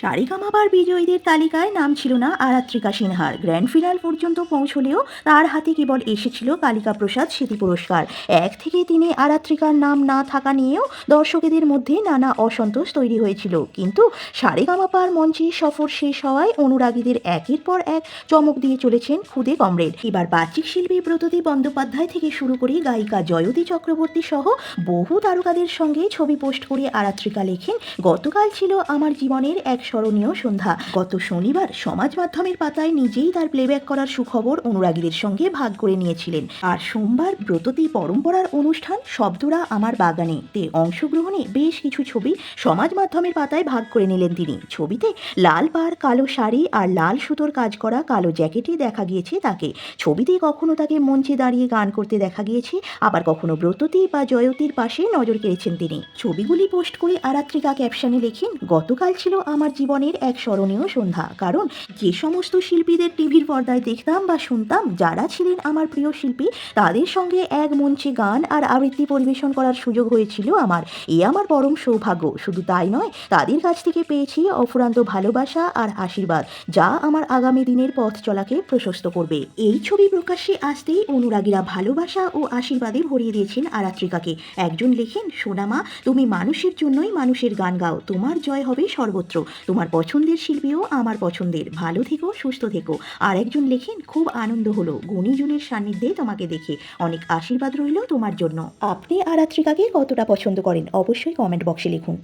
সারেগামাবার বিজয়ীদের তালিকায় নাম ছিল না আরাত্রিকা সিনহার। গ্র্যান্ড ফিনাল পর্যন্ত পৌঁছলেও তার হাতে কেবল এসেছিল কালিকা প্রসাদ স্মৃতি পুরস্কার। এক থেকে তিনি আরাত্রিকার নাম না থাকা নিয়েও দর্শকদের মধ্যে নানা অসন্তোষ তৈরি হয়েছিল। কিন্তু সারেগামাপার মঞ্চে সফর শেষ হওয়ায় অনুরাগীদের একের পর এক চমক দিয়ে চলেছেন খুদে কমরেড। এবার বাচিক শিল্পী ব্রতদী বন্দ্যোপাধ্যায় থেকে শুরু করে গায়িকা জয়তী চক্রবর্তী সহ বহু তারকাদের সঙ্গে ছবি পোস্ট করে আরাত্রিকা লেখেন, গতকাল ছিল আমার জীবনের এক স্মরণীয় সন্ধ্যা। গত শনিবার সমাজ মাধ্যমের পাতায় নিজেই তার প্লেব্যাক করার সুখবর অনুরাগীদের সঙ্গে ভাগ করে নিয়েছিলেন। আর সোমবার ব্রততী পরম্পরার অনুষ্ঠান শব্দরা আমার বাগানে। তে অংশগ্রহণে বেশ কিছু ছবি সমাজ মাধ্যমের পাতায় ভাগ করে নিলেন তিনি। ছবিতে লাল পাড়, কালো শাড়ি আর লাল সুতোর কাজ করা কালো জ্যাকেটে দেখা গিয়েছে তাকে। ছবিতে কখনো তাকে মঞ্চে দাঁড়িয়ে গান করতে দেখা গিয়েছে, আবার কখনো ব্রততী বা জয়তীর পাশে নজর কেড়েছেন তিনি। ছবিগুলি পোস্ট করে আরাত্রিকা ক্যাপশনে লেখেন, গতকাল ছিল আমার জীবনের এক স্মরণীয় সন্ধ্যা। কারণ যে সমস্ত শিল্পীদের টিভির পর্দায় দেখতাম বা শুনতাম, যারা ছিলেন আমার প্রিয় শিল্পী, তাদের সঙ্গে এক মঞ্চে গান আর আবৃত্তি পরিবেশন করার সুযোগ হয়েছিল আমার। এ আমার পরম সৌভাগ্য। শুধু তাই নয়, তাদের কাছ থেকে পেয়েছি অফুরান্ত ভালোবাসা আর আশীর্বাদ, যা আমার আগামী দিনের পথ চলাকে প্রশস্ত করবে। এই ছবি প্রকাশ্যে আসতেই অনুরাগীরা ভালোবাসা ও আশীর্বাদে ভরিয়ে দিয়েছেন আরাত্রিকাকে। একজন লেখেন, সোনামা, তুমি মানুষের জন্যই মানুষের গান গাও, তোমার জয় হবে সর্বত্র। তোমার পছন্দের শিল্পীও আমার পছন্দের। ভালো থেকো, সুস্থ থেকো। আর একজন লেখেন, খুব আনন্দ হলো। গুণীজনের সান্নিধ্যে তোমাকে দেখে অনেক আশীর্বাদ রইল তোমার জন্য। আপনি আরাত্রিকাকে কতটা পছন্দ করেন, অবশ্যই কমেন্ট বক্সে লিখুন।